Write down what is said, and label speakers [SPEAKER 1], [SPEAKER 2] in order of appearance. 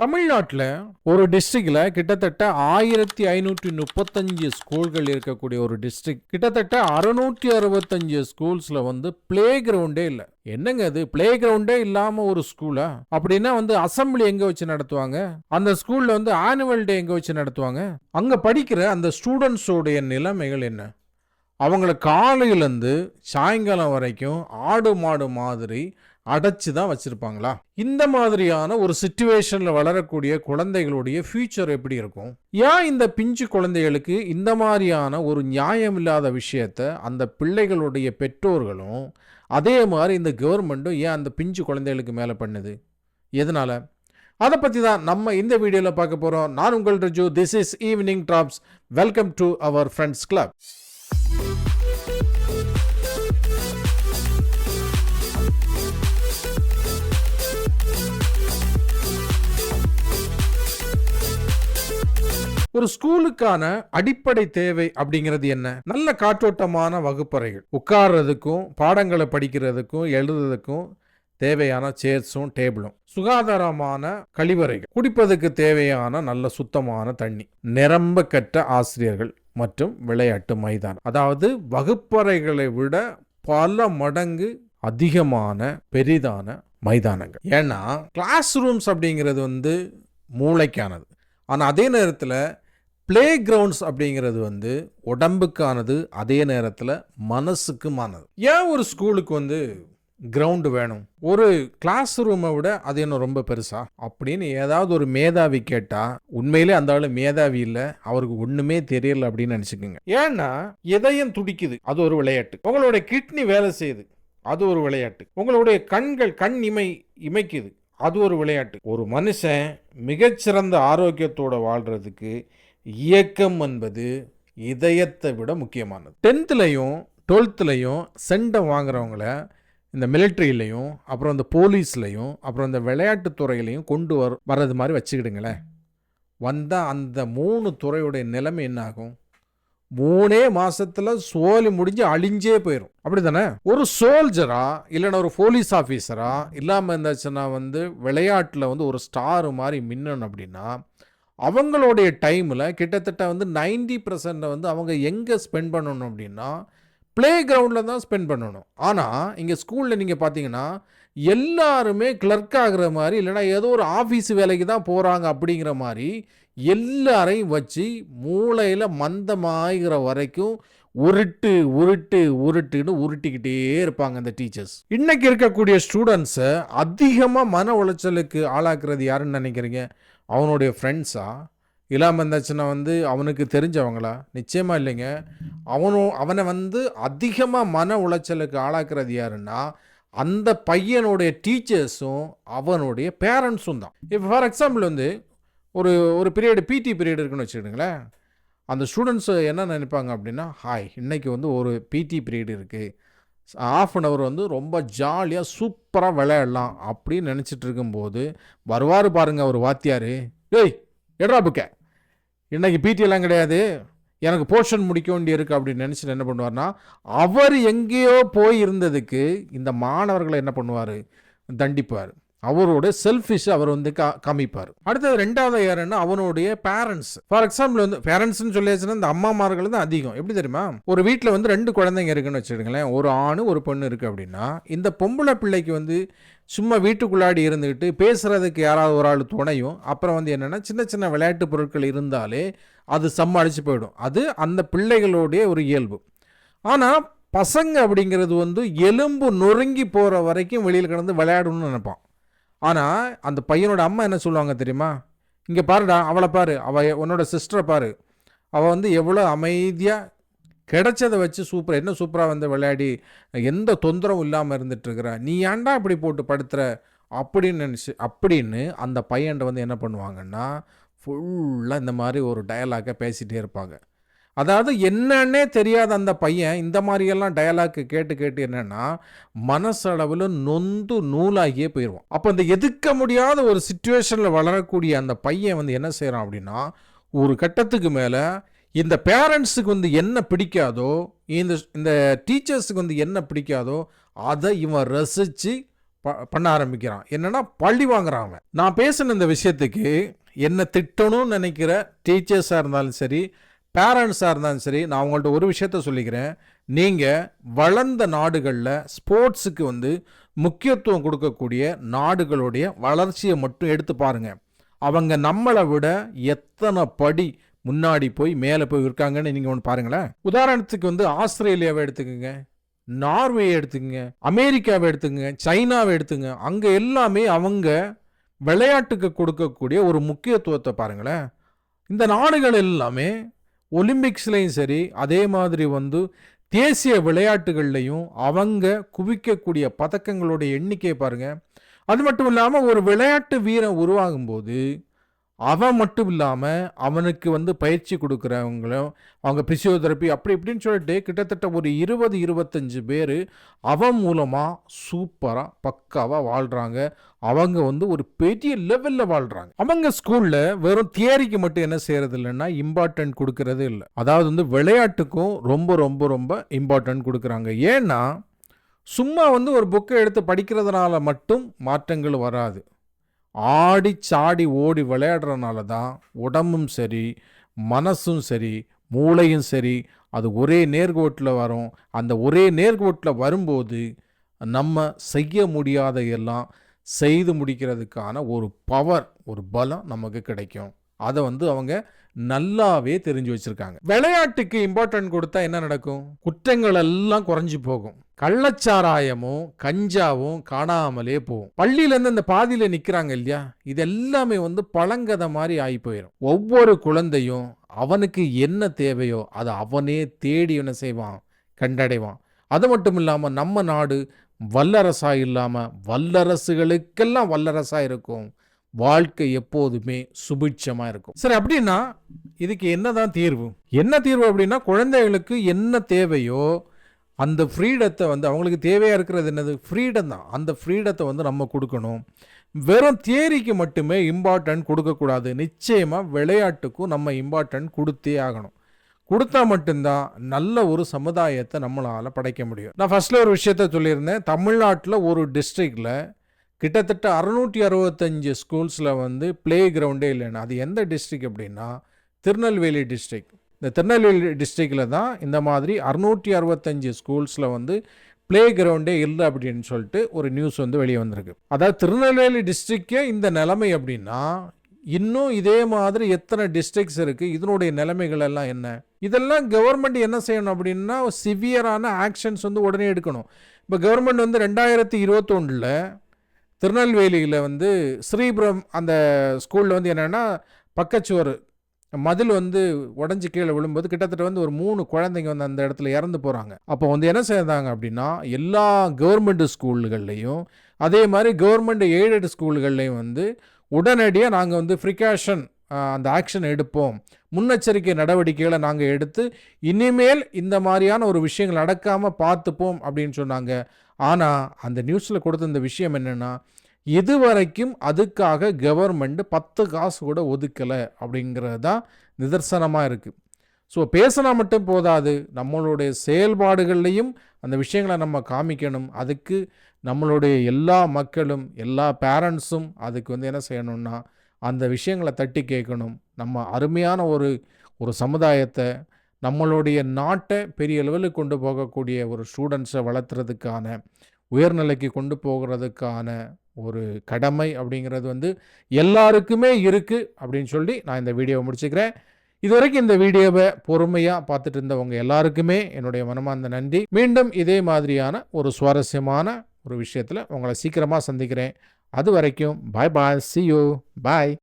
[SPEAKER 1] தமிழ்நாட்டில் ஒரு டிஸ்ட்ரிக்டில் கிட்டத்தட்ட ஆயிரத்தி ஐநூற்றி முப்பத்தஞ்சு ஸ்கூல்கள் இருக்கக்கூடிய ஒரு டிஸ்ட்ரிக்ட் கிட்டத்தட்ட அறுநூற்றி அறுபத்தஞ்சு ஸ்கூல்ஸில் வந்து பிளே கிரவுண்டே இல்லை. என்னங்க அது பிளே கிரவுண்டே இல்லாமல் ஒரு ஸ்கூலா அப்படின்னா வந்து அசம்பிளி எங்கே வச்சு நடத்துவாங்க? அந்த ஸ்கூலில் வந்து ஆனுவல் டே எங்கே வச்சு நடத்துவாங்க? அங்கே படிக்கிற அந்த ஸ்டூடெண்ட்ஸோடைய நிலைமைகள் என்ன? அவங்கள காலையிலேருந்து சாயங்காலம் வரைக்கும் ஆடு மாடு மாதிரி அடைச்சி தான் வச்சுருப்பாங்களா? இந்த மாதிரியான ஒரு சுச்சுவேஷனில் வளரக்கூடிய குழந்தைகளுடைய ஃபியூச்சர் எப்படி இருக்கும்? ஏன் இந்த பிஞ்சு குழந்தைகளுக்கு இந்த மாதிரியான ஒரு நியாயம் இல்லாத விஷயத்த அந்த பிள்ளைகளுடைய பெற்றோர்களும் அதே மாதிரி இந்த கவர்மெண்ட்டும் ஏன் அந்த பிஞ்சு குழந்தைகளுக்கு மேலே பண்ணுது? எதனால்? அதை பற்றி தான் நம்ம இந்த வீடியோவில் பார்க்க போகிறோம் நான் உங்கள் Raju. This is evening drops welcome to our friends club ஒரு ஸ்கூலுக்கான அடிப்படை தேவை அப்படிங்கிறது என்ன? நல்ல காற்றோட்டமான வகுப்பறைகள். உட்கார்றதுக்கும் பாடங்களை படிக்கிறதுக்கும் எழுதுறதுக்கும் தேவையான சேர்ஸும் டேபிளும். சுகாதாரமான கழிவறைகள். குடிப்பதற்கு தேவையான நல்ல சுத்தமான தண்ணி. நிரம்ப கற்ற ஆசிரியர்கள் மற்றும் விளையாட்டு மைதானம். அதாவது வகுப்பறைகளை விட பல மடங்கு அதிகமான பெரிதான மைதானங்கள். ஏன்னா கிளாஸ் ரூம்ஸ் அப்படிங்கிறது வந்து மூளைக்கானது. ஆனால் அதே நேரத்தில் ப்ளே கிரவுண்ட்ஸ் அப்படிங்கிறது வந்து உடம்புக்கானது அதே நேரத்தில் மனசுக்குமானது. ஏன் ஒரு ஸ்கூலுக்கு வந்து கிரவுண்டு வேணும்? ஒரு கிளாஸ் ரூமை விட அது என்ன ரொம்ப பெருசா? அப்படின்னு ஏதாவது ஒரு மேதாவி கேட்டால் உண்மையிலே அந்த ஆள் மேதாவி இல்லை அவருக்கு ஒன்றுமே தெரியல அப்படின்னு நினச்சிக்கோங்க. ஏன்னா எதையும் துடிக்குது. அது ஒரு விளையாட்டு. உங்களுடைய கிட்னி வேலை செய்யுது. அது ஒரு விளையாட்டு. உங்களுடைய கண்கள் கண் இமை இமைக்குது. அது ஒரு விளையாட்டு. ஒரு மனுஷன் மிகச்சிறந்த ஆரோக்கியத்தோடு வாழ்கிறதுக்கு இயக்கம் என்பது இதயத்தை விட முக்கியமானது. டென்த்துலையும் டுவெல்த்துலையும் செண்டம் வாங்குறவங்கள இந்த மிலிட்ரியிலையும் அப்புறம் இந்த போலீஸ்லையும் அப்புறம் இந்த விளையாட்டு துறையிலையும் கொண்டு வர வர்றது மாதிரி வச்சுக்கிடுங்களேன். வந்தால் அந்த மூணு துறையுடைய நிலைமை என்ன ஆகும் மூணே மாதத்தில் சோலி முடிஞ்சு அழிஞ்சே போயிடும் அப்படி தானே ஒரு சோல்ஜரா இல்லைன்னா ஒரு போலீஸ் ஆஃபீஸரா இல்லாமல் இருந்துச்சுன்னா வந்து விளையாட்டில் வந்து ஒரு ஸ்டாரு மாதிரி மின்னணும் அப்படின்னா அவங்களுடைய டைமில் கிட்டத்தட்ட வந்து நைன்டி பர்சன்ட் வந்து அவங்க எங்கே ஸ்பெண்ட் பண்ணணும் அப்படின்னா ப்ளே கிரவுண்டில் தான் ஸ்பெண்ட் பண்ணணும். ஆனால் இங்கே ஸ்கூலில் நீங்கள் பார்த்தீங்கன்னா எல்லாருமே கிளர்க் ஆகிற மாதிரி இல்லைன்னா ஏதோ ஒரு ஆஃபீஸ் வேலைக்கு தான் போகிறாங்க அப்படிங்கிற மாதிரி எல்லாரையும் வச்சு மூளையில் மந்தமாகிற வரைக்கும் உருட்டு உருட்டு உருட்டுன்னு உருட்டிக்கிட்டே இருப்பாங்க அந்த டீச்சர்ஸ் இன்னைக்கு இருக்கக்கூடிய ஸ்டூடெண்ட்ஸை அதிகமாக மன உளைச்சலுக்கு ஆளாக்குறது யாருன்னு நினைக்கிறீங்க? அவனுடைய ஃப்ரெண்ட்ஸா இல்லாமல் இருந்துச்சுன்னா வந்து அவனுக்கு தெரிஞ்சவங்களா? நிச்சயமாக இல்லைங்க. அவனும் அவனை வந்து அதிகமாக மன உளைச்சலுக்கு ஆளாக்குறது யாருன்னா அந்த பையனுடைய டீச்சர்ஸும் அவனுடைய பேரண்ட்ஸும் தான். இப்போ ஃபார் எக்ஸாம்பிள் வந்து ஒரு ஒரு பீரியடு பிடி பீரியட் இருக்குன்னு வச்சுக்கிடுங்களேன் அந்த ஸ்டூடெண்ட்ஸ் என்ன நினைப்பாங்க அப்படின்னா ஹாய் இன்றைக்கி வந்து ஒரு பிடி பீரியட் இருக்குது ஆஃப் அன் ஹவர் வந்து ரொம்ப ஜாலியாக சூப்பராக விளையாடலாம் அப்படின்னு நினச்சிட்டு இருக்கும்போது வருவார் பாருங்கள் அவர் வாத்தியார். ஏய் எட்ரா புக்க? இன்றைக்கி பிடிஎல்லாம் எல்லாம் கிடையாது. எனக்கு போர்ஷன் முடிக்க வேண்டி இருக்குது அப்படின்னு நினச்சிட்டு என்ன பண்ணுவார்னா அவர் எங்கேயோ போய் இருந்ததுக்கு இந்த மாணவர்களை என்ன பண்ணுவார்? தண்டிப்பார். அவரோட செல்ஃபிஷ் அவர் வந்து காமிப்பார். அடுத்தது ரெண்டாவது யாருன்னா அவனுடைய பேரண்ட்ஸ் ஃபார் எக்ஸாம்பிள் வந்து பேரண்ட்ஸ்னு சொல்லியாச்சுன்னா இந்த அம்மாமார்கள் தான் அதிகம். எப்படி தெரியுமா? ஒரு வீட்டில் வந்து ரெண்டு குழந்தைங்க இருக்குன்னு வச்சுக்கோங்களேன். ஒரு ஆண் ஒரு பொண்ணு இருக்குது அப்படின்னா இந்த பொம்பளை பிள்ளைக்கு வந்து சும்மா வீட்டுக்குள்ளாடி இருந்துக்கிட்டு பேசுகிறதுக்கு யாராவது ஒரு ஆள் துணையும் அப்புறம் வந்து என்னென்னா சின்ன சின்ன விளையாட்டு பொருட்கள் இருந்தாலே அது சமாளித்து போயிடும். அது அந்த பிள்ளைகளுடைய ஒரு இயல்பு. ஆனால் பசங்க அப்படிங்கிறது வந்து எலும்பு நொறுங்கி போகிற வரைக்கும் வெளியில் கிடந்து விளையாடணும்னு நினைப்பான். ஆனால் அந்த பையனோட அம்மா என்ன சொல்லுவாங்க தெரியுமா? இங்கே பாருடா அவளை பாரு. அவள் உன்னோட சிஸ்டரை பாரு. அவள் வந்து எவ்வளோ அமைதியாக கிடைச்சதை வச்சு சூப்பர் என்ன சூப்பராக வந்து விளையாடி எந்த தொந்தரவும் இல்லாமல் இருந்துட்டுருக்குற. நீ ஏன்டா இப்படி போட்டு படுத்துற? அப்படின்னு நினச்சி அப்படின்னு அந்த பையன்ட்ட வந்து என்ன பண்ணுவாங்கன்னா ஃபுல்லாக இந்த மாதிரி ஒரு டயலாக்கை பேசிகிட்டே இருப்பாங்க. அதாவது என்னன்னே தெரியாத அந்த பையன் இந்த மாதிரியெல்லாம் டயலாக்கு கேட்டு கேட்டு என்னென்னா மனசளவில் நொந்து நூலாகியே போயிடுவான் அப்போ இந்த எதிர்க்க முடியாத ஒரு சுச்சுவேஷனில் வளரக்கூடிய அந்த பையன் வந்து என்ன செய்கிறான் அப்படின்னா ஒரு கட்டத்துக்கு மேலே இந்த பேரண்ட்ஸுக்கு வந்து என்ன பிடிக்காதோ இந்த இந்த டீச்சர்ஸுக்கு வந்து என்ன பிடிக்காதோ அதை இவன் ரசித்து ப பண்ண ஆரம்பிக்கிறான். என்னன்னா பழி வாங்குறான் அவன். நான் பேசின இந்த விஷயத்துக்கு என்ன திட்டணும்னு நினைக்கிற டீச்சர்ஸாக இருந்தாலும் சரி பேரண்ட்ஸாக இருந்தாலும் சரி நான் உங்கள்கிட்ட ஒரு விஷயத்த சொல்லிக்கிறேன். நீங்கள் வளர்ந்த நாடுகளில் ஸ்போர்ட்ஸுக்கு வந்து முக்கியத்துவம் கொடுக்கக்கூடிய நாடுகளுடைய வளர்ச்சியை மட்டும் எடுத்து பாருங்கள் அவங்க நம்மளை விட எத்தனை படி முன்னாடி போய் மேலே போய் இருக்காங்கன்னு நீங்கள் ஒன்று பாருங்களேன். உதாரணத்துக்கு வந்து ஆஸ்திரேலியாவை எடுத்துக்கோங்க நார்வே எடுத்துக்கங்க அமெரிக்காவை எடுத்துங்க சைனாவை எடுத்துங்க அங்கே எல்லாமே அவங்க விளையாட்டுக்கு கொடுக்கக்கூடிய ஒரு முக்கியத்துவத்தை பாருங்களேன். இந்த நாடுகள் எல்லாமே ஒலிம்பிக்ஸ்லேயும் சரி அதே மாதிரி வந்து தேசிய விளையாட்டுகள்லையும் அவங்க குவிக்கக்கூடிய பதக்கங்களுடைய எண்ணிக்கையை பாருங்க. அது மட்டும் இல்லாமல் ஒரு விளையாட்டு வீரன் உருவாகும்போது அவன் மட்டும் இல்லாமல் அவனுக்கு வந்து பயிற்சி கொடுக்குறவங்களும் அவங்க பிசியோதெரப்பி அப்படி இப்படின்னு சொல்லிட்டு கிட்டத்தட்ட ஒரு இருபது இருபத்தஞ்சு பேர் அவன் மூலமாக சூப்பராக பக்காவாக வாழ்கிறாங்க அவங்க வந்து ஒரு பெரிய லெவலில் வாழ்கிறாங்க அவங்க ஸ்கூலில் வெறும் தியரிக்கு மட்டும் என்ன செய்கிறது இல்லைன்னா இம்பார்ட்டன்ட் கொடுக்கறது இல்லை. அதாவது வந்து விளையாட்டுக்கும் ரொம்ப ரொம்ப ரொம்ப இம்பார்ட்டன்ட் கொடுக்குறாங்க. ஏன்னா சும்மா வந்து ஒரு புக்கை எடுத்து படிக்கிறதுனால மட்டும் மாற்றங்கள் வராது. ஆடி சாடி ஓடி விளையாடுறதுனால தான் உடம்பும் சரி மனசும் சரி மூளையும் சரி அது ஒரே நேர்கோட்டில் வரும். அந்த ஒரே நேர்கோட்டில் வரும்போது நம்ம செய்ய முடியாத எல்லாம் செய்து முடிக்கிறதுக்கான ஒரு பவர் ஒரு பலம் நமக்கு கிடைக்கும். அதை வந்து அவங்க நல்லாவே தெரிஞ்சு வச்சிருக்காங்க. விளையாட்டுக்கு இம்பார்ட்டன்ட் கொடுத்தா என்ன நடக்கும்? குற்றங்கள் எல்லாம் குறைஞ்சி போகும். கள்ளச்சாராயமும் கஞ்சாவும் காணாமலே போகும். பள்ளியிலேருந்து அந்த பாதியில் நிற்கிறாங்க இல்லையா? இது எல்லாமே வந்து பழங்கதை மாதிரி ஆகி போயிடும் ஒவ்வொரு குழந்தையும் அவனுக்கு என்ன தேவையோ அதை அவனே தேடி என்ன செய்வான் கண்டடைவான். அது மட்டும் இல்லாமல் நம்ம நாடு வல்லரசா இல்லாமல் வல்லரசுகளுக்கெல்லாம் வல்லரசா இருக்கும். வாழ்க்கை எப்போதுமே சுபிட்சமாக இருக்கும். சரி அப்படின்னா இதுக்கு என்னதான் தீர்வு? என்ன தீர்வு அப்படின்னா குழந்தைகளுக்கு என்ன தேவையோ அந்த ஃப்ரீடத்தை வந்து அவங்களுக்கு தேவையாக இருக்கிறது என்னது? ஃப்ரீடம் தான். அந்த ஃப்ரீடத்தை வந்து நம்ம கொடுக்கணும். வெறும் தியரிக்கு மட்டுமே இம்பார்ட்டன்ட் கொடுக்கக்கூடாது. நிச்சயமாக விளையாட்டுக்கும் நம்ம இம்பார்ட்டன்ட் கொடுத்தே ஆகணும். கொடுத்தா மட்டும்தான் நல்ல ஒரு சமுதாயத்தை நம்மளால் படைக்க முடியும். நான் ஃபஸ்ட்டில் ஒரு விஷயத்த சொல்லியிருந்தேன். தமிழ்நாட்டில் ஒரு டிஸ்ட்ரிக்டில் கிட்டத்தட்ட அறுநூற்றி அறுபத்தஞ்சு ஸ்கூல்ஸில் வந்து ப்ளே கிரவுண்டே இல்லைன்னு அது எந்த டிஸ்ட்ரிக் அப்படின்னா திருநெல்வேலி டிஸ்ட்ரிக் இந்த திருநெல்வேலி டிஸ்ட்ரிக்டில் தான் இந்த மாதிரி அறுநூற்றி அறுபத்தஞ்சு ஸ்கூல்ஸில் வந்து ப்ளே கிரவுண்டே இல்லை அப்படின்னு சொல்லிட்டு ஒரு நியூஸ் வந்து வெளியே வந்திருக்கு. அதாவது திருநெல்வேலி டிஸ்ட்ரிக்டே இந்த நிலைமை அப்படின்னா இன்னும் இதே மாதிரி எத்தனை டிஸ்ட்ரிக்ஸ் இருக்குது இதனுடைய நிலைமைகள் எல்லாம் என்ன? இதெல்லாம் கவர்மெண்ட் என்ன செய்யணும் அப்படின்னா சிவியரான ஆக்ஷன்ஸ் வந்து உடனே எடுக்கணும். இப்போ கவர்மெண்ட் வந்து ரெண்டாயிரத்தி இருபத்தொன்னில் திருநெல்வேலியில் வந்து ஸ்ரீபுரம் அந்த ஸ்கூலில் வந்து என்னென்னா பக்கச்சுவர் மதில் வந்து உடஞ்சி கீழே விழும்போது கிட்டத்தட்ட வந்து ஒரு மூணு குழந்தைங்க வந்து அந்த இடத்துல இறந்து போகிறாங்க அப்போ வந்து என்ன செய்தாங்க அப்படின்னா எல்லா கவர்மெண்ட் ஸ்கூல்கள்லேயும் அதே மாதிரி கவர்மெண்ட் எய்டட் ஸ்கூல்கள்லேயும் வந்து உடனடியாக நாங்கள் வந்து ப்ரிகாஷன் அந்த ஆக்ஷன் எடுப்போம். முன்னெச்சரிக்கை நடவடிக்கைகளை நாங்கள் எடுத்து இனிமேல் இந்த மாதிரியான ஒரு விஷயங்கள் நடக்காமல் பார்த்துப்போம் அப்படின்னு சொன்னாங்க. ஆனால் அந்த நியூஸில் கொடுத்த இந்த விஷயம் என்னென்னா இதுவரைக்கும் அதுக்காக கவர்மெண்ட் பத்து காசு கூட ஒதுக்கலை அப்படிங்கிறது தான் நிதர்சனமாக இருக்குது ஸோ பேசினா மட்டும் போதாது. நம்மளுடைய செயல்பாடுகள்லையும் அந்த விஷயங்களை நம்ம காமிக்கணும். அதுக்கு நம்மளுடைய எல்லா மக்களும் எல்லா பேரண்ட்ஸும் அதுக்கு வந்து என்ன செய்யணும்னா அந்த விஷயங்களை தட்டி கேட்கணும். நம்ம அருமையான ஒரு ஒரு சமுதாயத்தை நம்மளுடைய நாட்டை பெரிய லெவலுக்கு கொண்டு போகக்கூடிய ஒரு ஸ்டூடெண்ட்ஸை வளர்த்துறதுக்கான உயர்நிலைக்கு கொண்டு போகிறதுக்கான ஒரு கடமை அப்படிங்கிறது வந்து எல்லாருக்குமே இருக்குது அப்படின்னு சொல்லி நான் இந்த வீடியோவை முடிச்சுக்கிறேன். இது வரைக்கும் இந்த வீடியோவை பொறுமையாக பார்த்துட்டு இருந்தவங்க எல்லாருக்குமே என்னுடைய மனமார்ந்த நன்றி. மீண்டும் இதே மாதிரியான ஒரு சுவாரஸ்யமான ஒரு விஷயத்தில் உங்களை சீக்கிரமாக சந்திக்கிறேன். அது வரைக்கும் பாய் பாய் சி யூ பாய்